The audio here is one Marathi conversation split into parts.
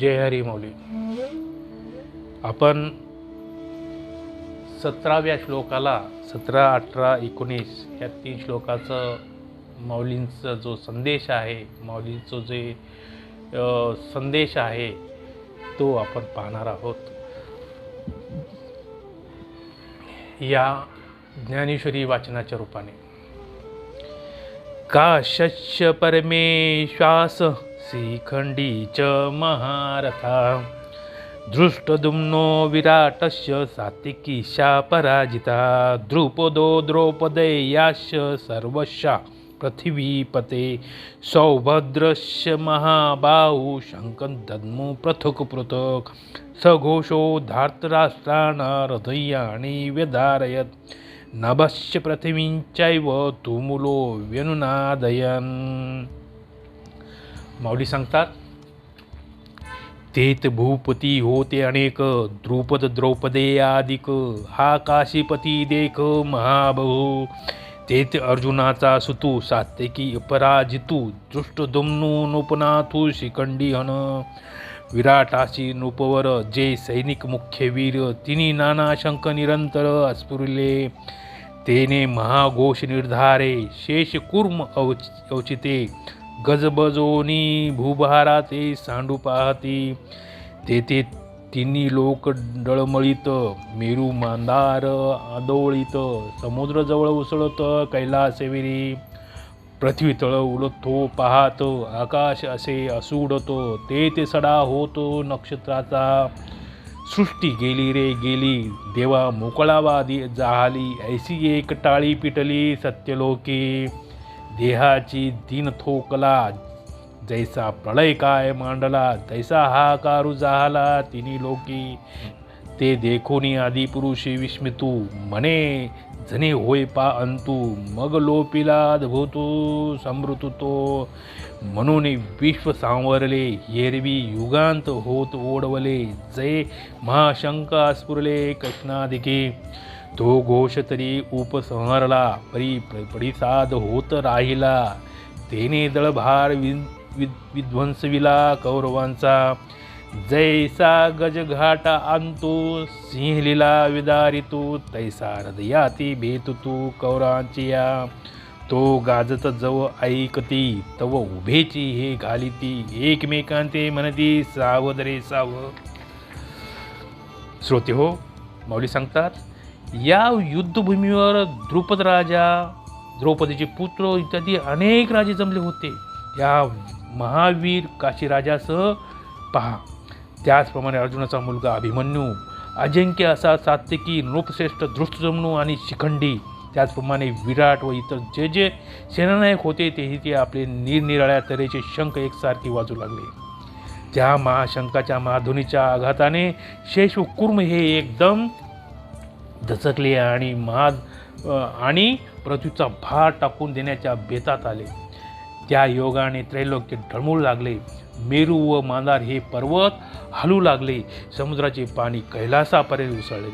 जय हरी मौली. आपण सतराव्या श्लोकाला सतरा अठरा एकोणीस या तीन श्लोकाचं माऊलींचा जो संदेश आहे माऊलींचं जे संदेश आहे तो आपण पाहणार आहोत. या ज्ञानेश्वरी वाचनाच्या रूपाने. का काशस्य परमेश्वास श्रीखंडीच महारथा. धृष्टदुम्नो विराटस्य सात्विकीशा पराजिता. द्रुपदो द्रौपदेयाश्च सर्वशा पृथिवीपते. सौभद्रस्य महाबाहु शङ्कदद्मु पृथक् पृथक्. सघोषो धार्तराष्ट्राणां व्यधारयत्. नभस्य पृथिवीञ्चैव तुमुलो व्यनुनादयन्. माऊली सांगतात तेत भूपती होते अनेक द्रुपद द्रौपदेयादिक हा काशीपती देख महाबहू. तेत अर्जुनाचा सुतू सात्यकी अपराजितू दृष्टदुम्नू नृपनाथू शिखंडी हन विराटाशी नृपवर जे सैनिक मुख्य वीर तिनी नाना शंख निरंतर अस्फुरले. तेने महाघोष निर्धारे शेष कुर्म अवचि अवचिते. गजबजोनी भूभारा ते सांडू पाहती. तेथे तिन्ही लोक डळमळीत मेरू मांदार आदोळीत समुद्र जवळ उसळत कैलासविरी. पृथ्वी तळ उलतो पाहत आकाश असे असुडतो ते ते सडा होतो नक्षत्राचा. सृष्टी गेली रे गेली देवा मोकळावादी जाहली ऐसी एक टाळी पिटली सत्यलोकी. देहाची दिन थोकला जैसा प्रलय काय मांडला तैसा हा कारू जाहला तिन्ही लोकी. ते देखोनी आदिपुरुषी विस्मितू मने जने होय पा अंतू मग लोपिला अद्भुतू समृतू तो. म्हणून विश्व सांवरले येरवी युगांत होत ओढवले जय महाशंका स्फुरले कृष्णादिके. तो घोष तरी उपसंहरला परी पडिसाद होत राहिला. तेने दळभार वि वि विध्वंसविला कौरवांचा. जैसा गजघाटा आणतो सिंहलीला विदारितो तैसा हृदयाती भेतुतू कौरांची या तो गाजत जव ऐकती तव उभेची हे घालिती. एकमेकांते म्हणती सावध रे साव श्रोते हो माऊली सांगतात या युद्धभूमीवर द्रुपद राजा द्रौपदीचे पुत्र इत्यादी अनेक राजे जमले होते. या महावीर काशीराजासह पहा. त्याचप्रमाणे अर्जुनाचा मुलगा अभिमन्यू अजिंक्य असा सात्यकी नृपश्रेष्ठ दृष्टजमनू आणि शिखंडी त्याचप्रमाणे विराट व इतर जे जे सेनानायक होते तेही ते आपले निरनिराळ्या तऱ्हेचे शंख एकसारखे वाजू लागले. त्या महाशंकाच्या महाधुनीच्या आघाताने शेष कुर्म हे एकदम दचकले आणि महा आणि पृथ्वीचा भार टाकून देण्याच्या बेतात आले. त्या योगाने त्रैलोक्य ढळमळू लागले. मेरू व मांदार हे पर्वत हलू लागले. समुद्राचे पाणी कैलासापर्यंत उसळले.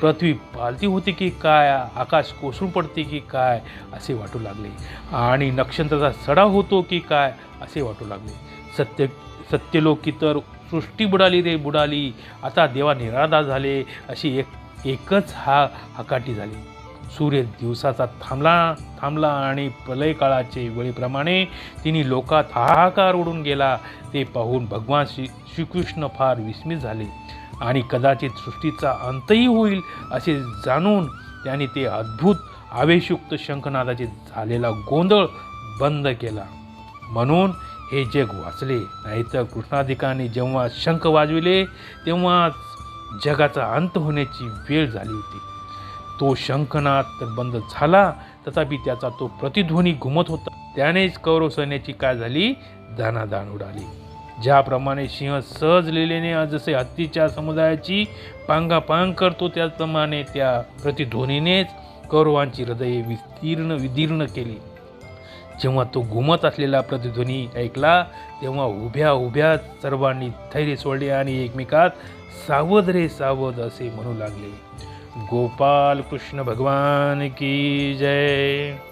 पृथ्वी पालती होती की काय? आकाश कोसळून पडते की काय? असे वाटू लागले. आणि नक्षत्राचा सडा होतो की काय? असे वाटू लागले. सत्य सत्यलोकी तर सृष्टी बुडाली रे बुडाली. आता देवा निराधा झाले. अशी एक एकच हा हकाटी झाली. सूर्य दिवसाचा थांबला थांबला आणि प्रलय काळाचे वेळेप्रमाणे तिने लोकात हाहाकार उडून गेला. ते पाहून भगवान श्री श्रीकृष्ण फार विस्मित झाले. आणि कदाचित सृष्टीचा अंतही होईल असे जाणून त्यांनी ते अद्भुत आवेशयुक्त शंखनादाचे झालेला गोंधळ बंद केला. म्हणून हे जग वाचले. नाहीतर कृष्णाधिकाने जेव्हा शंख वाजविले तेव्हा जगाचा अंत होण्याची वेळ झाली होती. तो शंखनाद तर बंद झाला तथापि त्याचा तो प्रतिध्वनी घुमत होता. त्यानेच कौरव सैन्याची काय झाली? दानादान उडाली. ज्याप्रमाणे सिंह सहज लिहिलेने जसे हत्तीच्या समुदायाची पांगापांग करतो त्याचप्रमाणे त्या प्रतिध्वनीनेच कौरवांची हृदये विस्तीर्ण विदीर्ण केली. जेव्हा तो घुमत असलेला प्रतिध्वनी ऐकला तेव्हा उभ्या उभ्या सर्वांनी धैर्य सोडले आणि एकमेकात सावध रे सावध असे म्हणू लागले. गोपाल कृष्ण भगवान की जय.